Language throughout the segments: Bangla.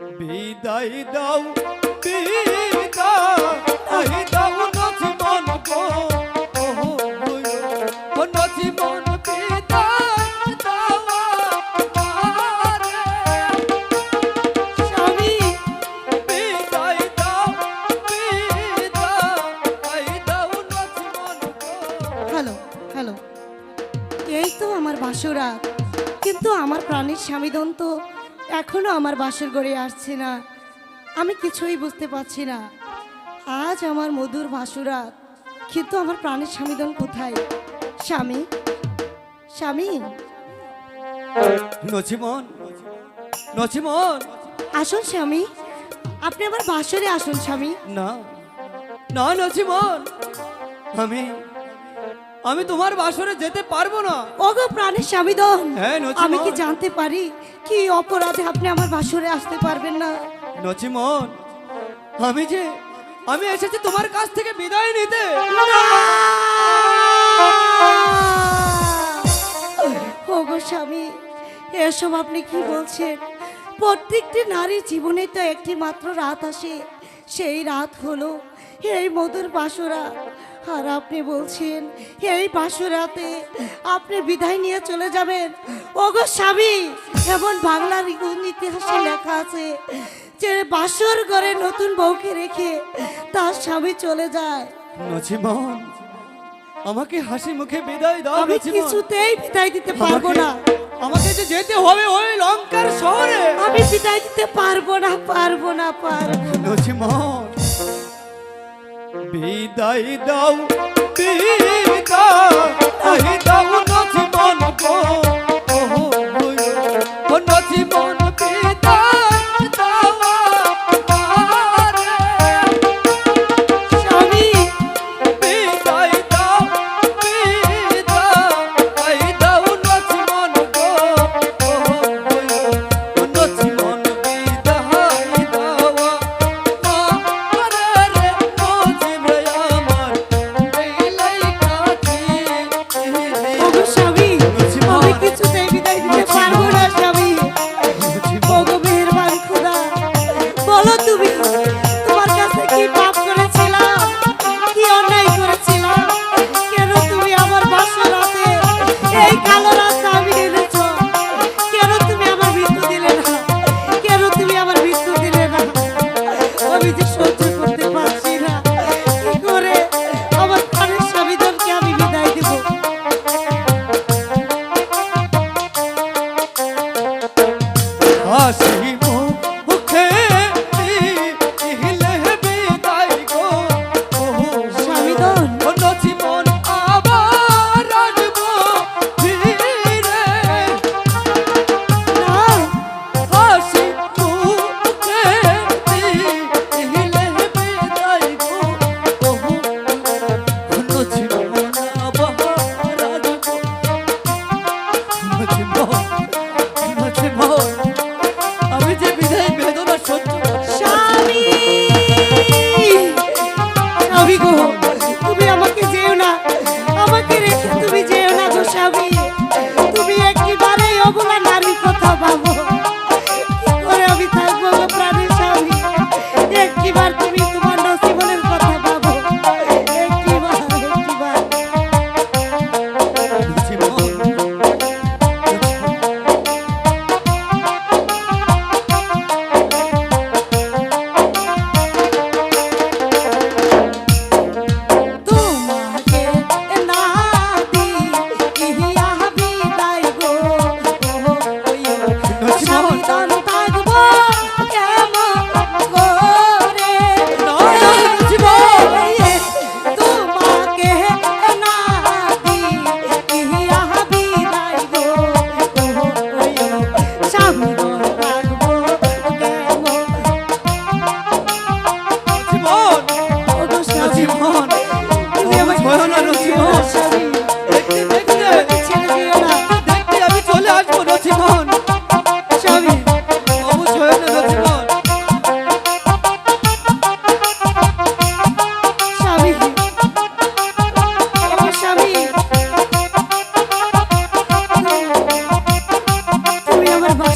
বিদায় দাও বিদায় দাও দাও বিদায় দাও নচিমন গো। হ্যালো এই তো আমার বাসরা কিন্তু আমার প্রাণের স্বামীদন তো এখনও আমার বাসর গড়ে আসছে না। আমি কিছুই বুঝতে পারছি না। আজ আমার মধুর বাসুরা কিন্তু আমার প্রাণের স্বামীদন কোথায়? স্বামী? স্বামী? নচিমন নচিমন। আসুন স্বামী। আপনি আমার বাসরে আসুন স্বামী। না না নচিমন। আমি আমি তোমার বাসরে যেতে পারব না। ওগো প্রাণের স্বামীদন হ্যাঁ, নচিমন। আমি কি জানতে পারি কি অপরাধে আপনি আমার বাসরে আসতে পারবেন না? নচিমন আমি যে আমি এসেছি তোমার কাছ থেকে বিদায় নিতে। ওগো স্বামী এসব আপনি কি বলছেন? প্রত্যেকটি নারীর জীবনে তো একটি মাত্র রাত আসে। সেই রাত হলো এই মধুর বাসরা। আর আপনি বলছেন এই বাসরাতে আপনি বিদায় নিয়ে চলে যাবেন। ওগো স্বামী এমন বাংলার ইতিহাসে লেখা আছে যে বাসর ঘরে নতুন বউকে রেখে তার স্বামী চলে যায়। নচিমন আমাকে হাসি মুখে বিদায় দাও আমি কিছুতেই বিদায় দিতে পারব না। আমাকে যে যেতে হবে ওই লঙ্কার শহরে। আমি বিদায় দিতে পারব না পারব না পারব। নচিমন বিদায় দাও বিদায় দাও নাচ মন ওহো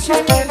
Música